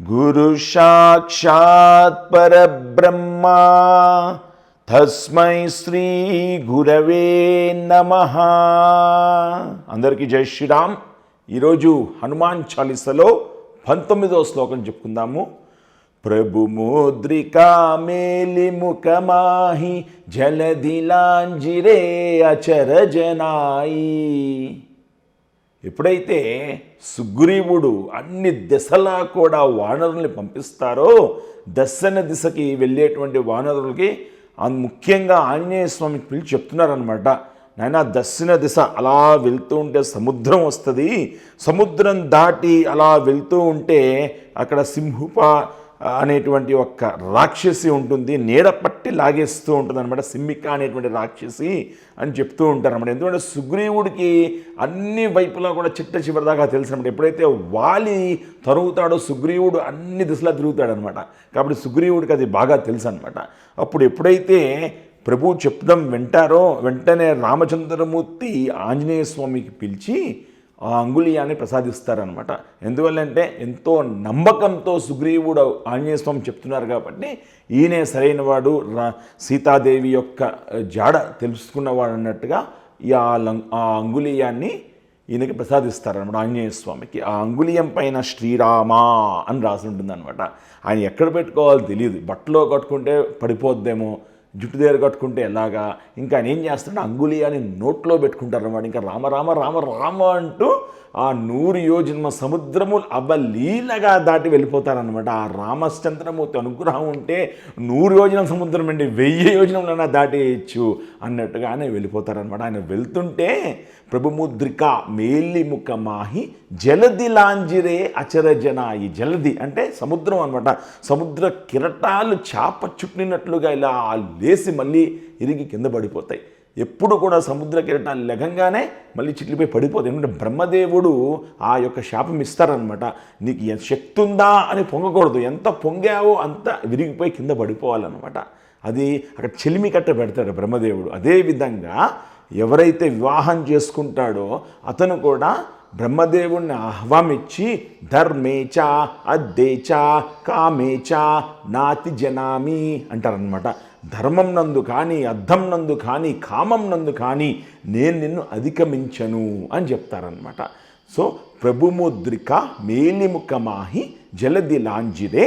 గురు సాక్షాత్ పరబ్రహ్మ తస్మై శ్రీ గురవే నమ అందరికీ జై శ్రీరామ్ ఈరోజు హనుమాన్ చాలీసలో పంతొమ్మిదో శ్లోకం చెప్పుకుందాము. ప్రభు ముద్రికా మేలి ముఖమాహి జలదిలాంజిరే అచరజనాయి ఎప్పుడైతే సుగ్రీవుడు అన్ని దిశలా కూడా వానరుల్ని పంపిస్తారో దర్శన దిశకి వెళ్ళేటువంటి వానరులకి ముఖ్యంగా ఆంజనేయ స్వామికి పిలిచి చెప్తున్నారనమాట నాయన దర్శన దిశ అలా వెళ్తూ ఉంటే సముద్రం వస్తుంది. సముద్రం దాటి అలా వెళ్తూ ఉంటే అక్కడ సింహుప అనేటువంటి ఒక రాక్షసి ఉంటుంది. నీడ పట్టి లాగేస్తూ ఉంటుంది అనమాట సిమ్మిక అనేటువంటి రాక్షసి అని చెప్తూ ఉంటారు అనమాట ఎందుకంటే సుగ్రీవుడికి అన్ని వైపులా కూడా చిట్ట చివరిదాకా తెలుసు తెలిసినప్పుడు ఎప్పుడైతే వాలి తరుగుతాడో సుగ్రీవుడు అన్ని దిశలా తిరుగుతాడనమాట కాబట్టి సుగ్రీవుడికి అది బాగా తెలుసు అనమాట అప్పుడు ఎప్పుడైతే ప్రభు చెప్దాం వింటారో వెంటనే రామచంద్రమూర్తి ఆంజనేయ స్వామికి పిలిచి ఆ అంగుళీయాన్ని ప్రసాదిస్తారనమాట ఎందువల్లంటే ఎంతో నమ్మకంతో సుగ్రీవుడు ఆంజనేయ స్వామి చెప్తున్నారు కాబట్టి ఈయనే సరైనవాడు. రా సీతాదేవి యొక్క జాడ తెలుసుకున్నవాడు అన్నట్టుగా ఈ ఆ లం- ఆ అంగుళీయాన్ని ఈయనకి ప్రసాదిస్తారనమాట ఆంజనేయ స్వామికి. ఆ అంగుళీయం పైన శ్రీరామ అని రాసి ఉంటుందన్నమాట. ఆయన ఎక్కడ పెట్టుకోవాలో తెలియదు. బట్టలో కట్టుకుంటే పడిపోద్దేమో జుట్టు దగ్గర కట్టుకుంటే ఎలాగా? ఇంకా ఆయన ఏం చేస్తాడు అంగులి అని నోట్లో పెట్టుకుంటారు అన్నమాట. ఇంకా రామ రామ రామ రామ అంటూ ఆ నూరు యోజన్మ సముద్రము అవలీలగా దాటి వెళ్ళిపోతారనమాట ఆ రామచంద్రమూర్తి అనుగ్రహం ఉంటే నూరు యోజనం సముద్రం అండి వెయ్యి యోజనంలోనా దాటేయచ్చు అన్నట్టుగానే వెళ్ళిపోతారనమాట ఆయన వెళ్తుంటే ప్రభుముద్రిక మేలి ముఖ మాహి జలది లాంజిరే అచరజనాయి. జలది అంటే సముద్రం అనమాట సముద్ర కిరటాలు చాప చుట్టినట్లుగా ఇలా లేసి మళ్ళీ ఇరిగి కింద పడిపోతాయి. ఎప్పుడు కూడా సముద్ర కిరటాలు లెగంగానే మళ్ళీ చిట్లిపోయి పడిపోతాయి. ఎందుకంటే బ్రహ్మదేవుడు ఆ యొక్క శాపం ఇస్తారనమాట నీకు ఎంత శక్తి ఉందా అని పొంగకూడదు. ఎంత పొంగావో అంత విరిగిపోయి కింద పడిపోవాలన్నమాట. అది అక్కడ చెలిమి కట్ట పెడతాడు బ్రహ్మదేవుడు. అదేవిధంగా ఎవరైతే వివాహం చేసుకుంటాడో అతను కూడా బ్రహ్మదేవుణ్ణి ఆహ్వామిచ్చి ధర్మేచ అద్దేచ కామేచ నాతి జనామి అంటారనమాట ధర్మం నందు కానీ అర్థం నందు కానీ కామం నందు కానీ నేను నిన్ను అధిగమించను అని చెప్తారనమాట సో ప్రభుముద్రిక మేలిముఖమాహి జలది లాంజిరే